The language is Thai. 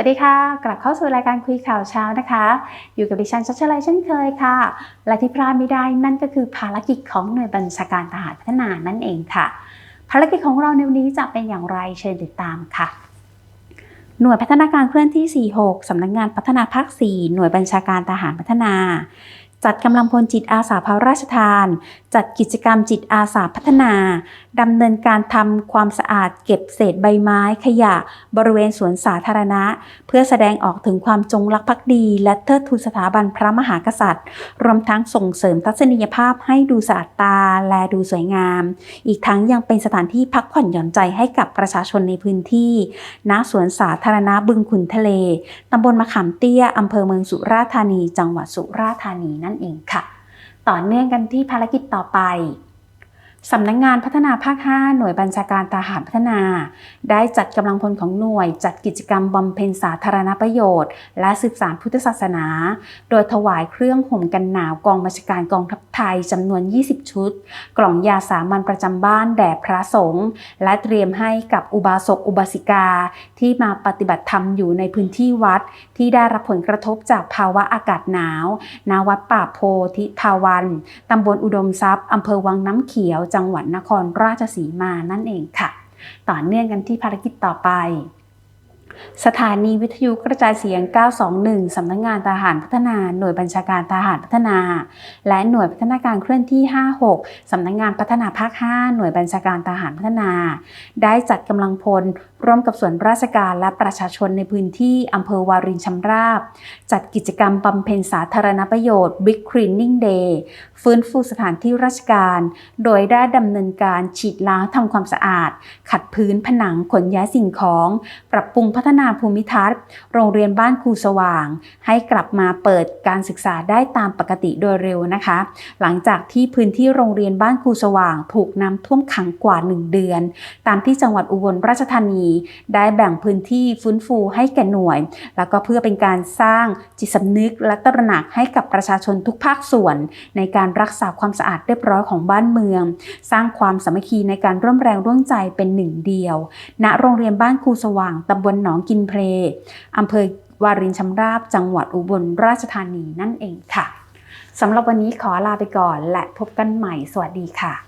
วัสดีค่ะ กลับเข้าสู่รายการคุยข่าวเช้านะคะ อยู่กับดิฉันชัชลัยเช่นเคยค่ะ และที่พลาดไม่ได้นั่นก็คือภารกิจของหน่วยบัญชาการทหารพัฒนานั่นเองค่ะ ภารกิจของเราในวันนี้จะเป็นอย่างไรเชิญติดตามค่ะ หน่วยพัฒนาการเคลื่อนที่ 46 สำนักงงานพัฒนาภาค 4 หน่วยบัญชาการทหารพัฒนา จัดกำลังพลจิตอาสาพระราชทาน จัดกิจกรรมจิตอาสาพัฒนาดำเนินการทำความสะอาดเก็บเศษใบไม้ขยะ บริเวณสวนสาธารณะ เพื่อแสดงออกถึงความจงรักภักดี และเทิดทูนสถาบันพระมหากษัตริย์ รวมทั้งส่งเสริมทัศนียภาพให้ดูสะอาดตาและดูสวยงาม อีกทั้งยังเป็นสถานที่พักผ่อนหย่อนใจให้กับประชาชนในพื้นที่ ณสวนสาธารณะบึงขุนทะเลตำบลมะขามเตี้ยอำเภอเมืองสุราษฎร์ธานี จังหวัดสุราษฎร์ธานีนั่นเองค่ะ ต่อเนื่องกันที่ภารกิจต่อไป สำนักงงานพัฒนาภาค 5 หน่วยบัญชาการทหารพัฒนา ได้จัดกำลังพลของหน่วย จัดกิจกรรมบำเพ็ญสาธารณประโยชน์ และสืบสานพุทธศาสนา โดยถวายเครื่องห่มกันหนาวกองบัญชาการกองทัพไทยจำนวน 20 ชุด กล่องยาสามัญประจำบ้านแด่พระสงฆ์และเตรียมให้กับอุบาสกอุบาสิกา ที่มาปฏิบัติธรรมอยู่ในพื้นที่วัด ที่ได้รับผลกระทบจากภาวะอากาศหนาวณวัดป่าโพธิทาวันตำบลอุดมทรัพย์อำเภอวังน้ำเขียวจัังหวัดนครราชสีมานั่นเองค่ะ ต่อเนื่องกันที่ภารกิจต่อไป สถานีวิทยุกระจายเสียง 921 สำนักงงานทหารพัฒนา หน่วยบัญชาการทหารพัฒนา และหน่วยพัฒนาการเคลื่อนที่ 56 สำนักงงานพัฒนาภาค 5 หน่วยบัญชาการทหารพัฒนา ได้จัดกำลังพล ร่วมกับส่วนราชการและประชาชนในพื้นที่อำเภอวารินชำราบ จัดกิจกรรมบำเพ็ญสาธารณประโยชน์ Big Cleaning Day ฟื้นฟูสถานที่ราชการ โดยได้ดำเนินการฉีดล้างทำความสะอาด ขัดพื้นผนังขนย้ายสิ่งของ ปรับปรุงพัฒนาภูมิทัศน์ โรงเรียนบ้านครูสว่าง ให้กลับมาเปิดการศึกษาได้ตามปกติโดยเร็วนะคะ หลังจากที่พื้นที่โรงเรียนบ้านครูสว่าง ถูกน้ำท่วมขังกว่า 1 เดือน ตามที่จังหวัดอุบลราชธานี ได้แบ่งพื้นที่ฟื้นฟูให้แก่หน่วย แล้วก็เพื่อเป็นการสร้างจิตสำนึกและตระหนักให้กับประชาชนทุกภาคส่วน ในการรักษาความสะอาดเรียบร้อยของบ้านเมือง สร้างความสามัคคีในการร่วมแรงร่วมใจเป็นหนึ่งเดียว ณโรงเรียนบ้านครูสว่างตำบลหนององกินเพลอำเภอวารินชำราบจังหวัดอุบลราชธานีนั่นเองค่ะสำหรับวันนี้ขอลาไปก่อนและพบกันใหม่สวัสดีค่ะ